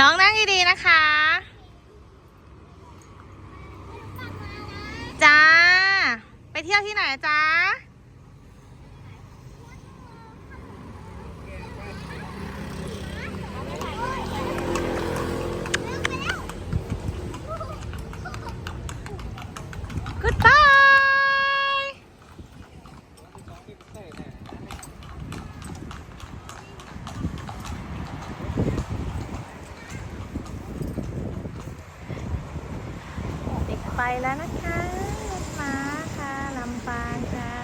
น้องนั่งดีๆนะคะ จ้า ไปเที่ยวที่ไหนจ้า Goodbye เด็ก ไปแล้วนะคะรถม้าค่ะลำปางค่ะ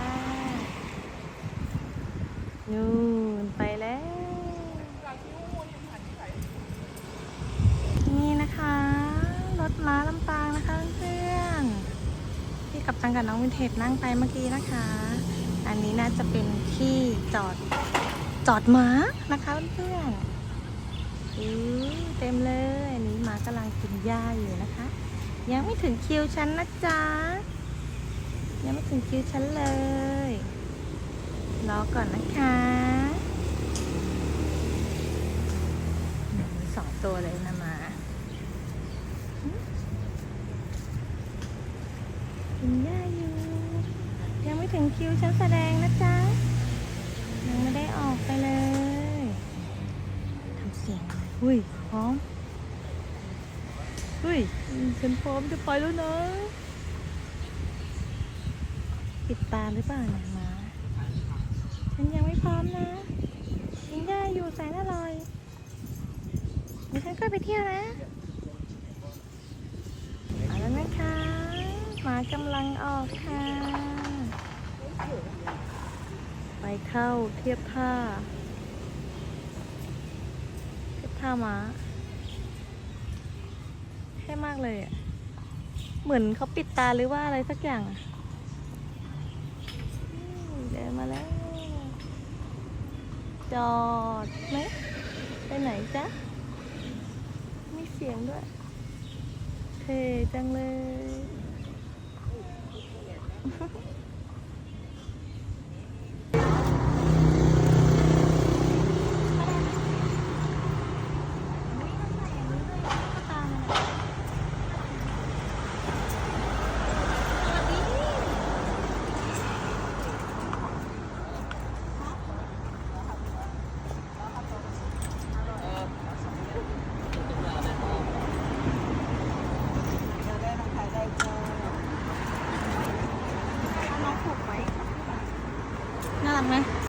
นู่นไปแล้ว นี่นะคะรถม้าลำปางนะคะเพื่อนที่กับตังกับน้องวินเทจนั่งไปเมื่อกี้นะคะ อันนี้น่าจะเป็นที่จอดจอดม้านะคะเพื่อนอเต็มเลยอันนี้ม้ากำลังกินหญ้าอยู่นะคะ ยังไม่ถึงคิวฉันนะจ๊ะ ยังไม่ถึงคิวฉันเลย รอก่อนนะคะมีสองตัวเลยนะหมากินหญ้าอยู่ ยังไม่ถึงคิวฉันแสดงนะจ๊ะ ยังไม่ได้ออกไปเลย ทำเสียง อุ้ยพร้อม เฮ้ย ฉันพร้อมจะไปแล้วนะปิดตาหรือเปล่าเนี่ยมาฉันยังไม่พร้อมนะยิงได้อยู่แสนอร่อยเดี๋ยวฉันก็ไปเที่ยวนะมาแล้วนะคะหมากำลังออกค่ะ ไปเข้าเทียบท่า เทียบท่าม้า ท่มากเลยอะเหมือนเขาปิดตาหรือว่าอะไรสักอย่างเดินมาแล้ว จอดไหมไปไหนจ๊ะมีเสียงด้วยเท่จังเลย น้อ